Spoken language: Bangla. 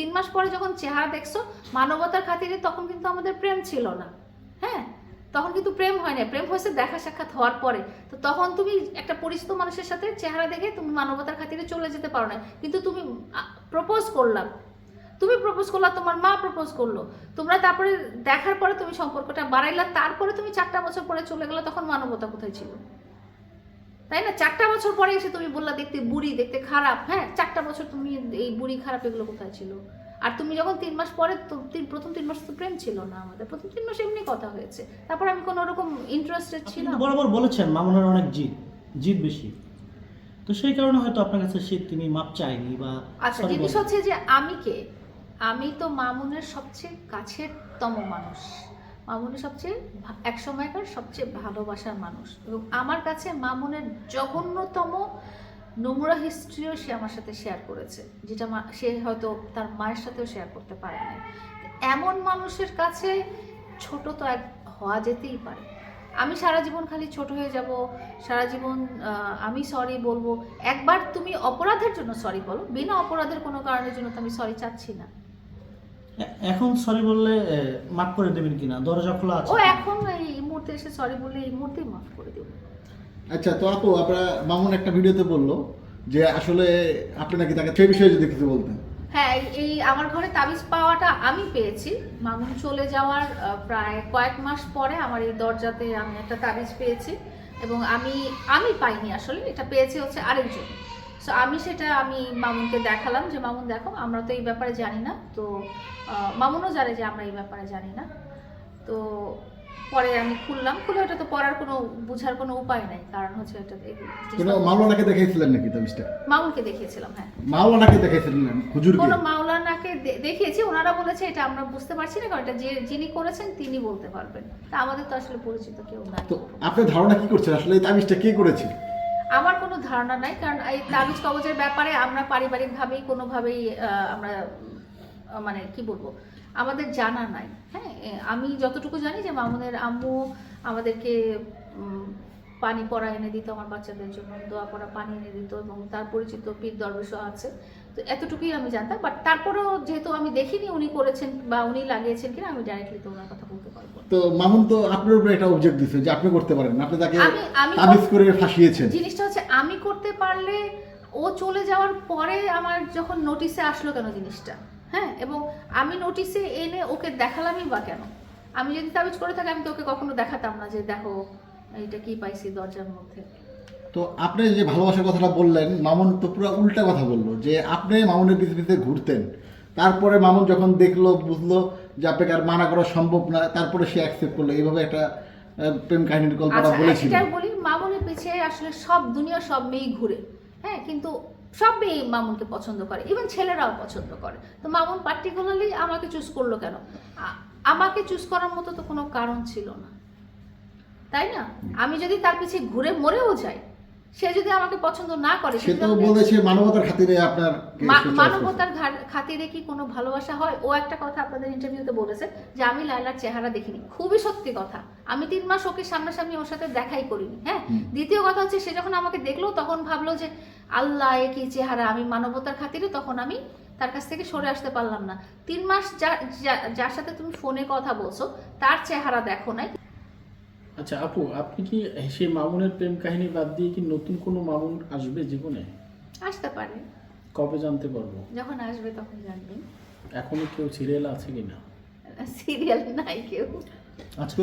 তিন মাস পরে যখন চেহারা দেখছ, মানবতার খাতিরে তখন কিন্তু আমাদের প্রেম ছিল না। হ্যাঁ? তখন কিন্তু প্রেম হয় না প্রেম হয়েছে দেখা সাক্ষাৎ হওয়ার পরে। তো তখন তুমি একটা পরিচিত মানুষের সাথে চেহারা দেখে তুমি মানবতার খাতিরে চলে যেতে পারো না কিন্তু তুমি প্রপোজ করলাম। তুমি প্রপোজ করলা, তোমার মা প্রপোজ করল। তোমরা তারপরে দেখার পরে তুমি সম্পর্কটা বাড়াইলা, তারপরে তুমি চারটা বছর পরে চলে গেলে, তখন মানবতা কোথায় ছিল? তাই না? চারটা বছর পরে এসে তুমি বললা দেখতে বুড়ি দেখতে খারাপ। হ্যাঁ চারটা বছর তুমি এই বুড়ি খারাপ এগুলো কোথায় ছিল? আর তুমি যখন তিন মাস পরে তো- তিন- প্রথম তিন মাস তো প্রেম ছিল না আমাদের। প্রথম তিন মাস এমনি কথা হয়েছে। তারপর আমি কোনো রকম ইন্টারেস্টেড ছিলাম বরাবর বলেছেন মামুনের অনেক জিদ জিদ বেশি। তো সেই কারণে হয়তো আপনার কাছে সে তিনি মাপ চায়নি বা আচ্ছা জিনিস হচ্ছে যে আমি কে? আমি তো মামুনের সবচেয়ে কাছের তম মানুষ। মামুনের সবচেয়ে এক সময়কার সবচেয়ে ভালোবাসার মানুষ। এবং আমার কাছে মামুনের জঘন্যতম নোংরা হিস্ট্রিও সে আমার সাথে শেয়ার করেছে, যেটা সে হয়তো তার মায়ের সাথেও শেয়ার করতে পারে না এমন মানুষের কাছে ছোট তো এক হওয়া যেতেই পারে। আমি সারা জীবন খালি ছোট হয়ে যাব, সারা জীবন আমি সরি বলব। একবার তুমি অপরাধের জন্য সরি বলো, বিনা অপরাধের কোনো কারণের জন্য তো আমি সরি চাচ্ছি না। এখন সরি বললে মাফ করে দেবেন কিনা? দরজা খোলা আছে। ও এখন এই মুহূর্তে এসে সরি বললে এই মুহূর্তেই মাফ করে দেবো। আচ্ছা তো আপু আপনারা মামুন একটা ভিডিওতে বলল যে আসলে আপনি নাকি তাকে সেই বিষয়ে যদি কিছু বলতেন। হ্যাঁ এই- এই আমার ঘরে তাবিজ পাওয়াটা আমি পেয়েছি। মামুন চলে যাওয়ার প্রায় কয়েক মাস পরে আমার এই দরজাতে আমি একটা তাবিজ পেয়েছি। এবং আমি আমি পাইনি আসলে এটা পেয়েছে হচ্ছে আরেকজন। সো আমি সেটা আমি মামুনকে দেখালাম যে মামুন দেখো আমরা তো এই ব্যাপারে জানি না। তো মামুনও জানে যে আমরা এই ব্যাপারে জানি না। তো পরে আমি খুললাম। খুলে ওটা তো পড়ার কোনো বুঝার কোনো উপায় নাই। কারণ হচ্ছে এটা কোনো মাওলানাকে দেখাইছিলেন নাকি তাবিজটা মামুনকে দেখিয়েছিলাম হ্যাঁ। মাওলানাকে দেখাইছিলেন হুজুরকে? কোনো মাওলানাকে দেখিয়েছি। ওনারা বলেছে এটা আমরা বুঝতে পারছি না কারণ এটা যে যিনি করেছেন তিনি বলতে পারবেন। তা আমাদের তো আসলে পরিচিত কেউ নাই। তো আপনি ধারণা কি করছেন? আসলে এই তাবিজটা কে করেছে? আমার কোনো ধারণা নাই, কারণ এই তাবিজ কবজের ব্যাপারে আমরা পারিবারিকভাবেই কোনোভাবেই আমরা মানে কি বলব, আমাদের জানা নাই। হ্যাঁ আমি যতটুকু জানি যে মামুনের আম্মু আমাদেরকে পানি পড়া এনে দিত, আমার বাচ্চাদের জন্য দোয়া পড়া পানি এনে দিত, এবং তার পরিচিত পীর দরবেশও আছে। তো এতটুকুই আমি জানতাম বাট তারপরেও যেহেতু আমি দেখিনি উনি করেছেন বা উনি লাগিয়েছেন কিনা আমি ডাইরেক্টলি তো ওনার কথা বলতে পারব তো মামুন তো আপনার উপরে একটা অবজেক্ট দিচ্ছে যে আপনি করতে পারেন আপনি তাকে আমি আমি তাবিজ করে ফাঁসিয়েছেন। জিনিসটা হচ্ছে আমি করতে পারলে ও চলে যাওয়ার পরে আমার যখন নোটিশে আসলো কেন জিনিসটা? হ্যাঁ এবং আমি নোটিশে এনে ওকে দেখালামই বা কেন? আমি যদি তাবিজ করে থাকি আমি তো ওকে কখনো দেখাতাম না যে দেখো এইটা কি পাইছি দরজার মধ্যে? তো আপনি যে ভালোবাসার কথাটা বললেন মামুন তো পুরো উল্টা কথা বলল যে আপনি মামুনের পিছনে ঘুরতেন। তারপরে মামুন যখন দেখল বুঝলো যে আপনাকে আর মানা করা সম্ভব না তারপরে সে অ্যাকসেপ্ট করল। এইভাবে একটা প্রেম কাহিনীর গল্পটা আচ্ছা বলেছিল। বলি মামুনের পিছিয়ে আসলে সব দুনিয়া সব মেয়েই ঘুরে হ্যাঁ কিন্তু সব মেয়ে মামুনকে পছন্দ করে ইভেন ছেলেরাও পছন্দ করে। তো মামুন পার্টিকুলারলি আমাকে চুজ করল কেন? আমাকে চুজ করার মতো তো কোনো কারণ ছিল না। তাই না? আমি যদি তার পিছিয়ে ঘুরে মরেও যাই সে যদি আমাকে পছন্দ না করে সে তো বলেছে মানবতার খাতিরে আপনার মানবতার খাতিরে কি কোনো ভালোবাসা হয়? ও একটা কথা আপনাদের ইন্টারভিউতে বলেছে যে আমি লাইলার চেহারা দেখিনি। খুবই সত্যি কথা। আমি তিন মাস ওকে সামনাসামনি ওর সাথে দেখাই করিনি হ্যাঁ? দ্বিতীয় কথা হচ্ছে সে যখন আমাকে দেখল তখন ভাবলো যে আল্লাহ এ কি চেহারা? আমি মানবতার খাতিরে তখন আমি তার কাছ থেকে সরে আসতে পারলাম না। তিন মাস যার সাথে তুমি ফোনে কথা বলছো তার চেহারা দেখো নাই। আচ্ছা আপু আপনি কি সেই মামুনের প্রেম কাহিনী বাদ দিয়ে কি নতুন কোনো মামুন আসবে জীবনে? আসতে পারে। কবে জানতে পারব? যখন আসবে তখন জানবেন। এখনও কেউ সিরিয়াল আছে কিনা? সিরিয়াল নাই কেউ। আজকে